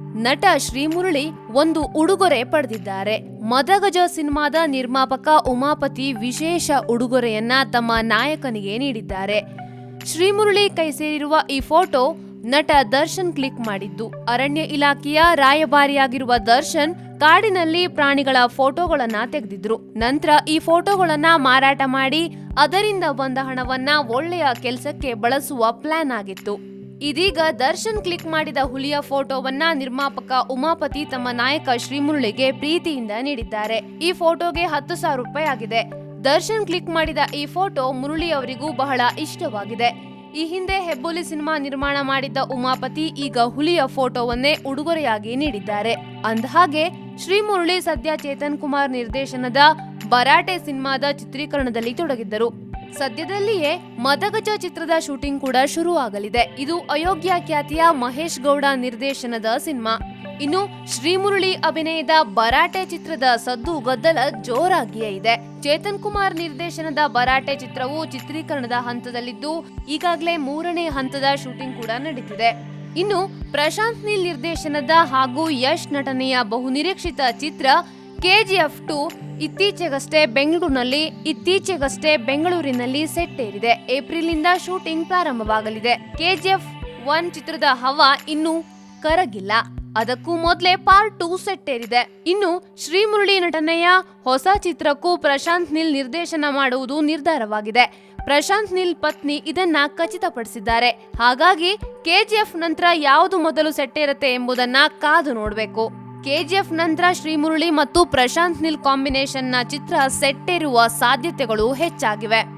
ನಟ ಶ್ರೀಮುರಳಿ ಒಂದು ಉಡುಗೊರೆ ಪಡೆದಿದ್ದಾರೆ. ಮದಗಜ ಸಿನಿಮಾದ ನಿರ್ಮಾಪಕ ಉಮಾಪತಿ ವಿಶೇಷ ಉಡುಗೊರೆಯನ್ನ ತಮ್ಮ ನಾಯಕನಿಗೆ ನೀಡಿದ್ದಾರೆ. ಶ್ರೀಮುರಳಿ ಕೈ ಸೇರಿರುವ ಈ ಫೋಟೋ ನಟ ದರ್ಶನ್ ಕ್ಲಿಕ್ ಮಾಡಿದ್ದು. ಅರಣ್ಯ ಇಲಾಖೆಯ ರಾಯಭಾರಿಯಾಗಿರುವ ದರ್ಶನ್ ಕಾಡಿನಲ್ಲಿ ಪ್ರಾಣಿಗಳ ಫೋಟೋಗಳನ್ನ ತೆಗೆದಿದ್ರು. ನಂತರ ಈ ಫೋಟೋಗಳನ್ನ ಮಾರಾಟ ಮಾಡಿ ಅದರಿಂದ ಬಂದ ಹಣವನ್ನ ಒಳ್ಳೆಯ ಕೆಲಸಕ್ಕೆ ಬಳಸುವ ಪ್ಲಾನ್ ಆಗಿತ್ತು. ಇದೀಗ ದರ್ಶನ್ ಕ್ಲಿಕ್ ಮಾಡಿದ ಹುಲಿಯ ಫೋಟೋವನ್ನ ನಿರ್ಮಾಪಕ ಉಮಾಪತಿ ತಮ್ಮ ನಾಯಕ ಶ್ರೀಮುರುಳಿಗೆ ಪ್ರೀತಿಯಿಂದ ನೀಡಿದ್ದಾರೆ. ಈ ಫೋಟೋಗೆ ಹತ್ತು ಸಾವಿರ ರೂಪಾಯಿ ಆಗಿದೆ. ದರ್ಶನ್ ಕ್ಲಿಕ್ ಮಾಡಿದ ಈ ಫೋಟೋ ಮುರುಳಿ ಅವರಿಗೂ ಬಹಳ ಇಷ್ಟವಾಗಿದೆ. ಈ ಹಿಂದೆ ಹೆಬ್ಬುಲಿ ಸಿನಿಮಾ ನಿರ್ಮಾಣ ಮಾಡಿದ್ದ ಉಮಾಪತಿ ಈಗ ಹುಲಿಯ ಫೋಟೋವನ್ನೇ ಉಡುಗೊರೆಯಾಗಿ ನೀಡಿದ್ದಾರೆ. ಅಂದಹಾಗೆ, ಶ್ರೀಮುರಳಿ ಸದ್ಯ ಚೇತನ್ ಕುಮಾರ್ ನಿರ್ದೇಶನದ ಬರಾಟೆ ಸಿನಿಮಾದ ಚಿತ್ರೀಕರಣದಲ್ಲಿ ತೊಡಗಿದ್ದರು. ಸದ್ಯದಲ್ಲಿಯೇ ಮದಗಜ ಚಿತ್ರದ ಶೂಟಿಂಗ್ ಕೂಡ ಶುರುವಾಗಲಿದೆ. ಇದು ಅಯೋಗ್ಯ ಖ್ಯಾತಿಯ ಮಹೇಶ್ ಗೌಡ ನಿರ್ದೇಶನದ ಸಿನಿಮಾ. ಇನ್ನು ಶ್ರೀಮುರುಳಿ ಅಭಿನಯದ ಬರಾಟೆ ಚಿತ್ರದ ಸದ್ದು ಗದ್ದಲ ಜೋರಾಗಿಯೇ ಇದೆ. ಚೇತನ್ ಕುಮಾರ್ ನಿರ್ದೇಶನದ ಬರಾಟೆ ಚಿತ್ರವು ಚಿತ್ರೀಕರಣದ ಹಂತದಲ್ಲಿದ್ದು, ಈಗಾಗಲೇ ಮೂರನೇ ಹಂತದ ಶೂಟಿಂಗ್ ಕೂಡ ನಡೀತಿದೆ. ಇನ್ನು ಪ್ರಶಾಂತ್ ನೀಲ್ ನಿರ್ದೇಶನದ ಹಾಗೂ ಯಶ್ ನಟನೆಯ ಬಹುನಿರೀಕ್ಷಿತ ಚಿತ್ರ ಕೆಜಿಎಫ್ ಟು ಇತ್ತೀಚೆಗಷ್ಟೇ ಬೆಂಗಳೂರಿನಲ್ಲಿ ಇತ್ತೀಚೆಗಷ್ಟೇ ಬೆಂಗಳೂರಿನಲ್ಲಿ ಸೆಟ್ ಏರಿದೆ ಏಪ್ರಿಲ್ನಿಂದ ಶೂಟಿಂಗ್ ಪ್ರಾರಂಭವಾಗಲಿದೆ. ಕೆಜಿಎಫ್ ಒನ್ ಚಿತ್ರದ ಹವಾ ಇನ್ನೂ ಕರಗಿಲ್ಲ. ಅದಕ್ಕೂ ಮೊದಲೇ ಪಾರ್ಟ್ ಟೂ ಸೆಟ್ ಏರಿದೆ ಇನ್ನು ಶ್ರೀಮುರಳಿ ನಟನೆಯ ಹೊಸ ಚಿತ್ರಕ್ಕೂ ಪ್ರಶಾಂತ್ ನಿಲ್ ನಿರ್ದೇಶನ ಮಾಡುವುದು ನಿರ್ಧಾರವಾಗಿದೆ. ಪ್ರಶಾಂತ್ ನಿಲ್ ಪತ್ನಿ ಇದನ್ನ ಖಚಿತಪಡಿಸಿದ್ದಾರೆ. ಹಾಗಾಗಿ ಕೆಜಿಎಫ್ ನಂತರ ಯಾವುದು ಮೊದಲು ಸೆಟ್ ಇರುತ್ತೆ ಎಂಬುದನ್ನ ಕಾದು ನೋಡಬೇಕು. ಕೆಜಿಎಫ್ ನಂತರ ಶ್ರೀಮುರಳಿ ಮತ್ತು ಪ್ರಶಾಂತ್ ನಿಲ್ ಕಾಂಬಿನೇಷನ್ನ ಚಿತ್ರ ಸೆಟ್ಟೇರುವ ಸಾಧ್ಯತೆಗಳು ಹೆಚ್ಚಾಗಿವೆ.